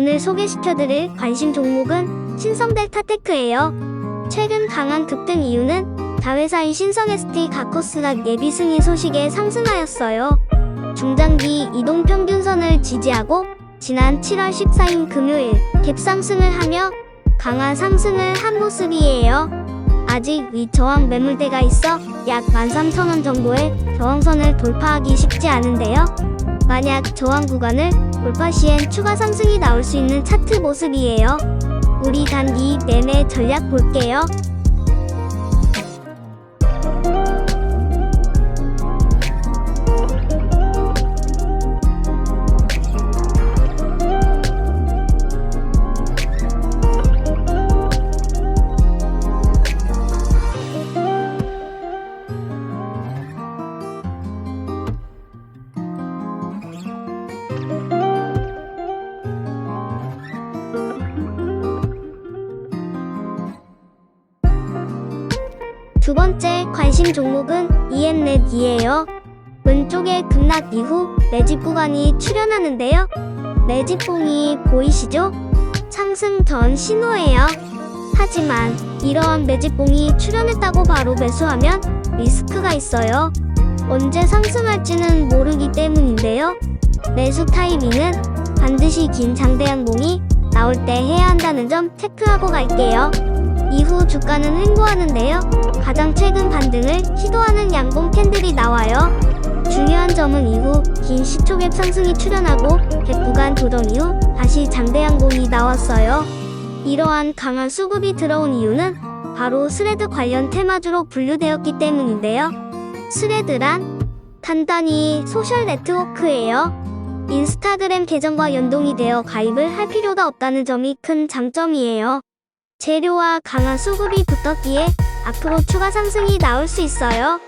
오늘 소개시켜드릴 관심 종목은 신성 델타테크예요. 최근 강한 급등 이유는 자회사인 신성 ST 가코스가 예비 승인 소식에 상승하였어요. 중장기 이동 평균선을 지지하고 지난 7월 14일 금요일 갭상승을 하며 강한 상승을 한 모습이에요. 아직 위 저항 매물대가 있어 약 13,000원 정도의 저항선을 돌파하기 쉽지 않은데요. 만약 저항 구간을 돌파 시엔 추가 상승이 나올 수 있는 차트 모습이에요. 우리 단기 매매 전략 볼게요. 두 번째 관심 종목은 EM넷이에요. 왼쪽에 급락 이후 매집 구간이 출현하는데요. 매집봉이 보이시죠? 상승 전 신호예요. 하지만 이러한 매집봉이 출현했다고 바로 매수하면 리스크가 있어요. 언제 상승할지는 모르기 때문인데요. 매수 타이밍은 반드시 긴 장대양봉이 나올 때 해야 한다는 점 체크하고 갈게요. 이후 주가는 횡보하는데요. 가장 최근 반등을 시도하는 양봉 캔들이 나와요. 중요한 점은 이후 긴 시초갭 상승이 출현하고 100 구간 조정 이후 다시 장대 양봉이 나왔어요. 이러한 강한 수급이 들어온 이유는 바로 스레드 관련 테마주로 분류되었기 때문인데요. 스레드란 간단히 소셜 네트워크예요. 인스타그램 계정과 연동이 되어 가입을 할 필요가 없다는 점이 큰 장점이에요. 재료와 강한 수급이 붙었기에 앞으로 추가 상승이 나올 수 있어요.